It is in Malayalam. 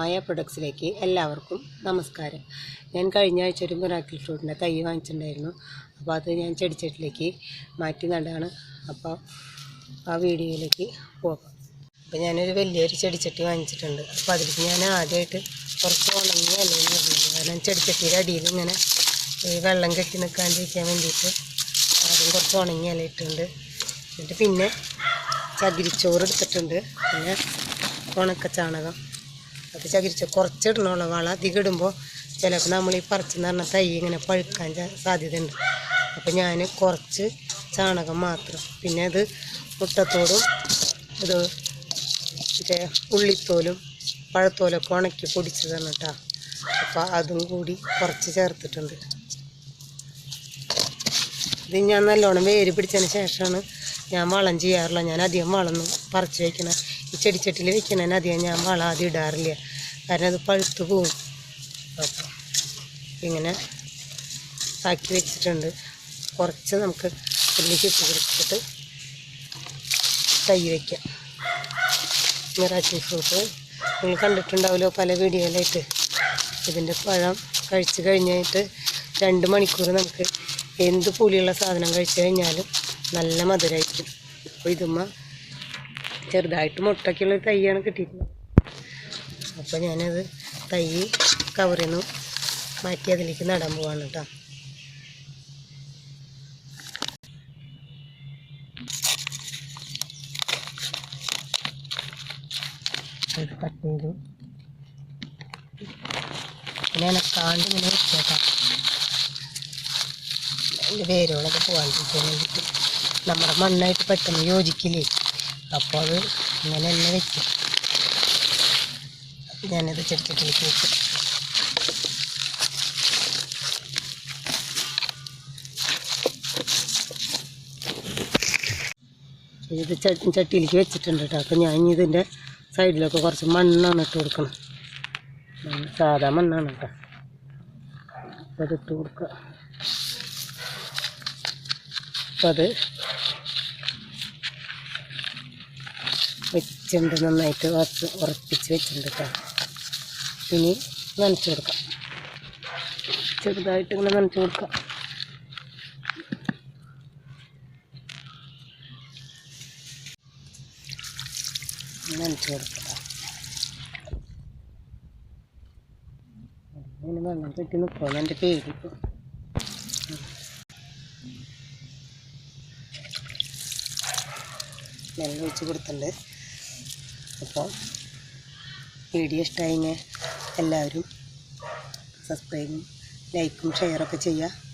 മായ പ്രൊഡക്ട്സിലേക്ക് എല്ലാവർക്കും നമസ്കാരം. ഞാൻ കഴിഞ്ഞ ആഴ്ച ഒരു മിറാക്കിൾ ഫ്രൂട്ടിന്റെ തൈ വാങ്ങിച്ചിട്ടുണ്ടായിരുന്നു. അപ്പോൾ അത് ഞാൻ ചെടിച്ചട്ടിലേക്ക് മാറ്റി നടാണ്. അപ്പോൾ ആ വീഡിയോയിലേക്ക് പോകാം. അപ്പോൾ ഞാനൊരു വലിയൊരു ചെടിച്ചട്ടി വാങ്ങിച്ചിട്ടുണ്ട്. അപ്പോൾ അതിലേക്ക് ഞാൻ ആദ്യമായിട്ട് കുറച്ച് ഉണങ്ങിയ അല്ലെങ്കിൽ കാരണം ചെടിച്ചട്ടിയുടെ അടിയിൽ ഇങ്ങനെ ഈ വെള്ളം കെട്ടി നിൽക്കാണ്ടിരിക്കാൻ വേണ്ടിയിട്ട് ആദ്യം കുറച്ച് ഉണങ്ങിയ ഇല ഇട്ടിട്ടുണ്ട്. എന്നിട്ട് പിന്നെ ചകിരിച്ചോറ് എടുത്തിട്ടുണ്ട്. പിന്നെ ഉണക്ക ചാണകം അത് ചകിരിച്ച കുറച്ച് വള വളം അധികം ഇടുമ്പോൾ ചിലപ്പോൾ നമ്മൾ ഈ പറിച്ചെന്ന് പറഞ്ഞ തൈ ഇങ്ങനെ പഴുക്കാൻ സാധ്യതയുണ്ട്. അപ്പോൾ ഞാൻ കുറച്ച് ചാണകം മാത്രം. പിന്നെ അത് മുട്ടത്തോടും ഇത് മറ്റേ ഉള്ളിത്തോലും പഴത്തോലൊക്കെ ഉണക്കി പൊടിച്ചതാണ് കേട്ടോ അപ്പോൾ അതും കൂടി കുറച്ച് ചേർത്തിട്ടുണ്ട്. ഇത് ഞാൻ നല്ലോണം വേര് പിടിച്ചതിന് ശേഷമാണ് ഞാൻ വളം ചെയ്യാറുള്ളത്. ഞാൻ അധികം വളമൊന്നും പറിച്ച് വയ്ക്കണം ചെടിച്ചട്ടിയിൽ വെക്കണതിന് അധികം ഞാൻ വളം ആദ്യം ഇടാറില്ല. കാരണം അത് പഴുത്ത് പോവും. അപ്പോൾ ഇങ്ങനെ ആക്കി വെച്ചിട്ടുണ്ട്. കുറച്ച് നമുക്ക് ഉള്ളിക്ക് കൊടുത്തിട്ട് തൈ വയ്ക്കാം മിറാച്ചി ഫ്രൂട്ട്. നിങ്ങൾ കണ്ടിട്ടുണ്ടാവുമല്ലോ പല വീഡിയോയിലായിട്ട്. ഇതിന്റെ പഴം കഴിച്ച് കഴിഞ്ഞിട്ട് രണ്ട് മണിക്കൂർ നമുക്ക് എന്ത് പുളിയുള്ള സാധനം കഴിച്ചു കഴിഞ്ഞാലും നല്ല മധുരമായിരിക്കും അപ്പോൾ ഇതുമ്മ ചെറുതായിട്ട് മുട്ടയ്ക്കുള്ള തൈയാണ് കിട്ടിയിട്ടുള്ളത്. അപ്പോൾ ഞാനത് തൈ കവറിൽ നിന്ന് മാറ്റി അതിലേക്ക് നടാൻ പോവാണ് കേട്ടോ ഇത് കട്ട് ചെയ്തു പിന്നെ എനക്കാണ്ട് ഇങ്ങനെ വെച്ചേക്കാം. അതിന്റെ വേരുകളൊക്കെ പോകാണ്ടിരിക്കാൻ വേണ്ടിയിട്ട് നമ്മുടെ മണ്ണായിട്ട് പെട്ടെന്ന് യോജിക്കില്ലേ? അപ്പോൾ അത് ഇങ്ങനെ തന്നെ വെക്കും ഞാനത് ചെടിച്ചട്ടിലേക്ക് വെക്കും ഇത് ചട്ടി ചട്ടിയിലേക്ക് വെച്ചിട്ടുണ്ട് കേട്ടോ അപ്പോൾ ഞാൻ ഇനി ഇതിന്റെ സൈഡിലൊക്കെ കുറച്ച് മണ്ണാണ് ഇട്ട് കൊടുക്കണം. മണ്ണ് സാധാ മണ്ണാണ് കേട്ടോ അപ്പോൾ അത് ഇട്ട് കൊടുക്കുക അപ്പോൾ അത് വെച്ചിട്ടുണ്ട് നന്നായിട്ട് ഉറച്ച് ഉറപ്പിച്ച് വെച്ചിട്ടുണ്ട് കേട്ടോ ഇനി നനച്ച് കൊടുക്കാം. ചെറുതായിട്ട് ഇങ്ങനെ നനച്ച് കൊടുക്കാം. നനച്ച് കൊടുക്കാം. ഇങ്ങനെ വെള്ളം കെട്ടി നിൽക്കുമോ എന്റെ പേടിപ്പോൾ വെള്ളം ഒഴിച്ച് കൊടുത്തിട്ടുണ്ട്. അപ്പോൾ വീഡിയോ ഇഷ്ടമായി എല്ലാവരും സബ്സ്ക്രൈബും ലൈക്കും ഷെയറൊക്കെ ചെയ്യുക.